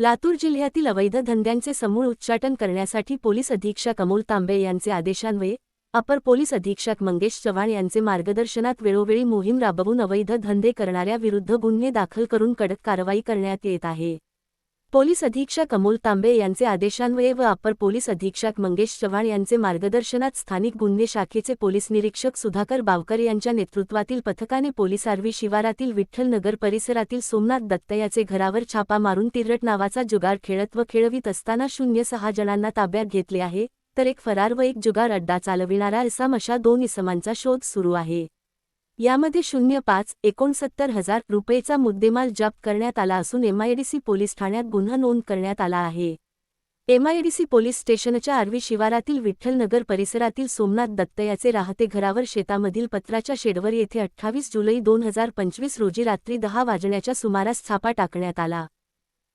लातूर जिल्ह्यातील अवैध धंद्यांचे समूळ उच्चाटन करण्यासाठी पोलीस अधीक्षक अमोल तांबे यांचे आदेशान्वये अपर पोलीस अधीक्षक मंगेश चव्हाण यांचे मार्गदर्शनात वेळोवेळी मोहीम राबवून अवैध धंदे करणाऱ्या विरुद्ध गुन्हे दाखल करून कडक कारवाई करण्यात येत आहे. पोलीस अधीक्षक अमोल तांबे यांचे आदेशान्वये व अपर पोलीस अधीक्षक मंगेश चव्हाण यांचे मार्गदर्शनात स्थानिक गुन्हे शाखेचे पोलीस निरीक्षक सुधाकर बावकर यांच्या नेतृत्वातील पथकाने पोलीस आर्वी शिवारातील विठ्ठलनगर परिसरातील सोमनाथ दत्त याचे घरावर छापा मारून तिरट नावाचा जुगार खेळत व खेळवीत असताना शून्य सहा जणांना ताब्यात घेतले आहे तर एक फरार व एक जुगार अड्डा चालविणारा इसाम अशा दोन इसमांचा शोध सुरू आहे. यामध्ये शून्य पाच एकोणसत्तर हजार रुपयेचा मुद्देमाल जप्त करण्यात आला असून एमआयडीसी पोलीस ठाण्यात गुन्हा नोंद करण्यात आला आहे. एमआयडीसी पोलीस स्टेशनच्या आर्वी शिवारातील विठ्ठलनगर परिसरातील सोमनाथ दत्त याचे राहते घरावर शेतामधील पत्राच्या शेडवर येथे अठ्ठावीस जुलै दोन हजार पंचवीस रोजी रात्री दहा वाजण्याच्या सुमारास छापा टाकण्यात आला.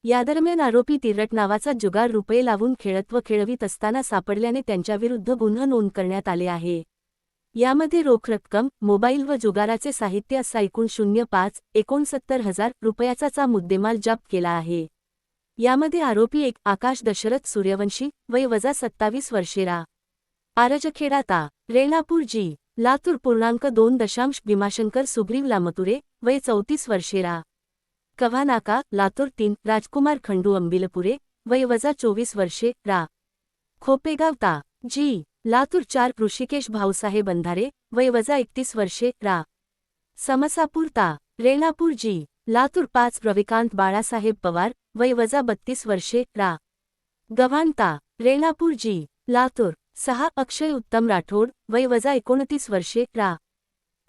यादरम्यान आरोपी तिरट नावाचा जुगार रुपये लावून खेळत व खेळवीत असताना सापडल्याने त्यांच्याविरुद्ध गुन्हा नोंद करण्यात आले आहे. यामध्ये रोख रक्कम मोबाईल व जुगाराचे साहित्य असा एकूण शून्य पाच एकोणसत्तर हजार रुपयाचा मुद्देमाल जप्त केला आहे. यामध्ये आरोपी एक आकाश दशरथ सूर्यवंशी वय वजा सत्तावीस वर्षे रा. आरजखेडा ता. रेणापूर जी. लातूर पूर्णांक दोन दशांश भीमाशंकर सुग्रीव लामतुरे वय चौतीस वर्षे रा. कव्हानाका लातूर तीन राजकुमार खंडू अंबिलपुरे वय वजा चोवीस वर्षे रा. खोपेगाव ता. जी. लातूर चार ऋषिकेश भाऊसाहेब अंधारे वय वजा एकतीस वर्षे रा. समसापूर ता. रेणापूर जी. लातूर पाच रविकांत बाळासाहेब पवार वय वजा बत्तीस वर्षे रा. गव्हाणता रेणापूर जी. लातूर. सहा अक्षय उत्तम राठोड वय वजा एकोणतीस वर्षे रा.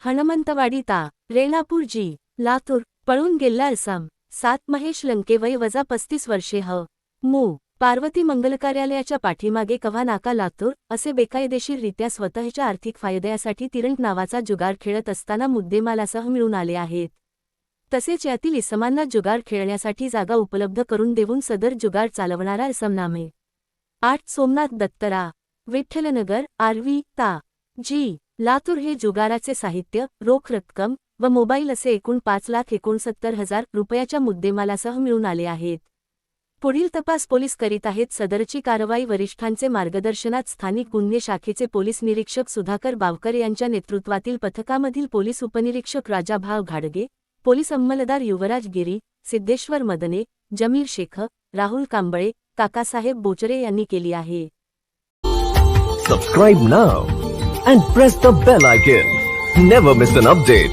हनुमंतवाडी ता. रेणापूर जी. लातूर. पळून गेल्ला असम सात महेश लंके वय वजा पस्तीस वर्षे ह. मू. पार्वती मंगल कार्यालयाच्या पाठीमागे कव्हा नाका लातूर असे बेकायदेशीररित्या स्वतःच्या आर्थिक फायद्यासाठी तिरंट नावाचा जुगार खेळत असताना मुद्देमालासह मिळून आले आहेत. तसेच यातील इसमांना जुगार खेळण्यासाठी जागा उपलब्ध करून देऊन सदर जुगार चालवणारा इसमनामे. आठ सोमनाथ दत्तरा. विठ्ठलनगर आरवी ता. जी. लातूर हे जुगाराचे साहित्य रोख रक्कम व मोबाईल असे एकूण पाच लाख एकोणसत्तर हजार रुपयाच्या मुद्देमालासह मिळून आले आहेत. पुढील तपास पोलीस करीत आहेत. सदरची कारवाई वरिष्ठांचे मार्गदर्शनात स्थानिक गुन्हे शाखेचे पोलीस निरीक्षक सुधाकर बावकर यांच्या नेतृत्वातील पथकामधील पोलीस उपनिरीक्षक राजाभाव घाडगे पोलीस अंमलदार युवराज गिरी सिद्धेश्वर मदने जमीर शेख राहुल कांबळे काकासाहेब बोचरे यांनी केली आहे. Subscribe now and press the bell icon never miss an update